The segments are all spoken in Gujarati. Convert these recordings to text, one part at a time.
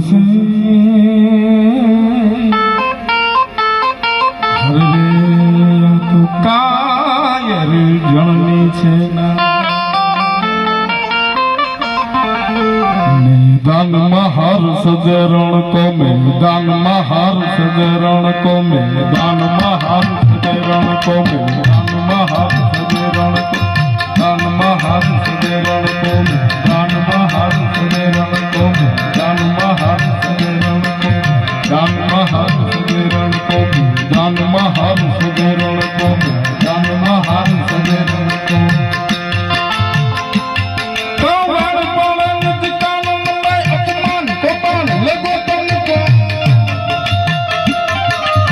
છે હરે તું કાયર જણની છે ના મેદાનમાં હાર સજરણ કો મેદાનમાં હાર સજરણ કો મેદાનમાં હાર સજરણ કો મેદાનમાં હાર સજરણ કો દાનમાં હાર સજરણ કો હાર સજરણ કો દાનમાં હાર સજરણ કો દાનમાં હાર સજરણ કો દાનમાં હાર સજરણ કો કવર પવન દિકાનન મય અપમાન કપાન લગો તમકો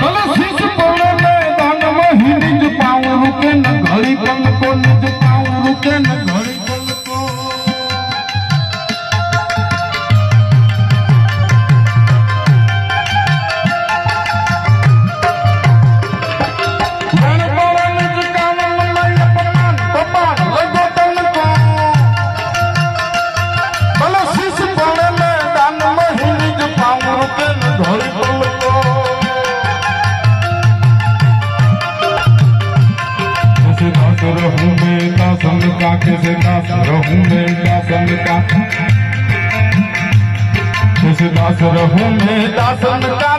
ભલે શીશ પડે મેદાનમાં નિજ પાઉં રૂકે ન ઘડી का कैसे दास रहूं मैं दासन का कैसे दास रहूं मैं दासन का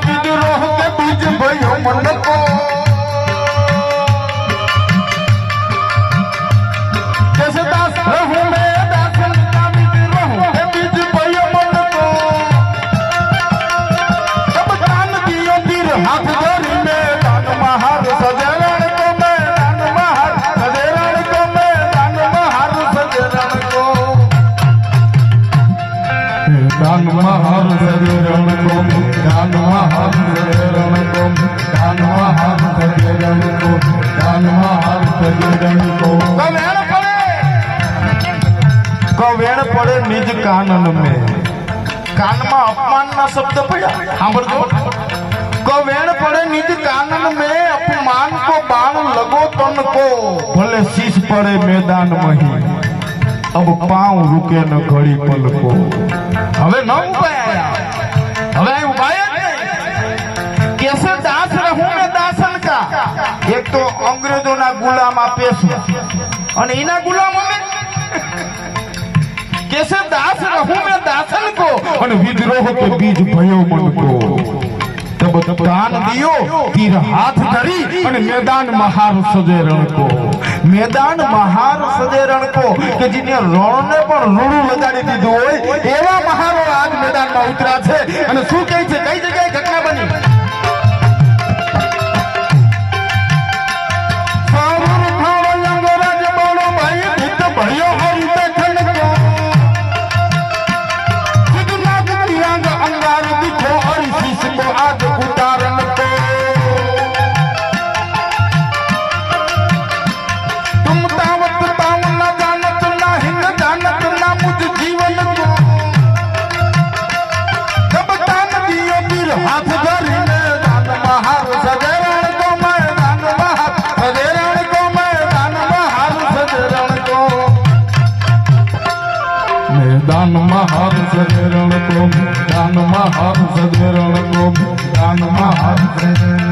કવેણ પડે નિજ કાનન મે. કાનમાં અપમાનના શબ્દ પડ્યા. સાંભળજો. કવેણ પડે નિજ કાનન અપમાન ન હવે ન ગુલામ આપે છે. અને એના ગુલામ અમે કેસે દાસ રહું, મેં દાસન કો. અને વિદ્રોહ કે બીજ ભયો મન કો તબ દાન દિયો, તીર હાથ ધરી અને મેદાન મહાર સજે રણ કો મેદાન મહાર સજે રણ કો કે જેને રણને પણ રૂડું લગાડી દીધું હોય, એવા મહારો આજ મેદાનમાં ઉતરા છે. અને શું કહે છે? કઈ જગ્યાએ? દાનમાં હાથ સદે રણકો દાનમાં હાથ સદે રણકો દાનમાં હાથ સદે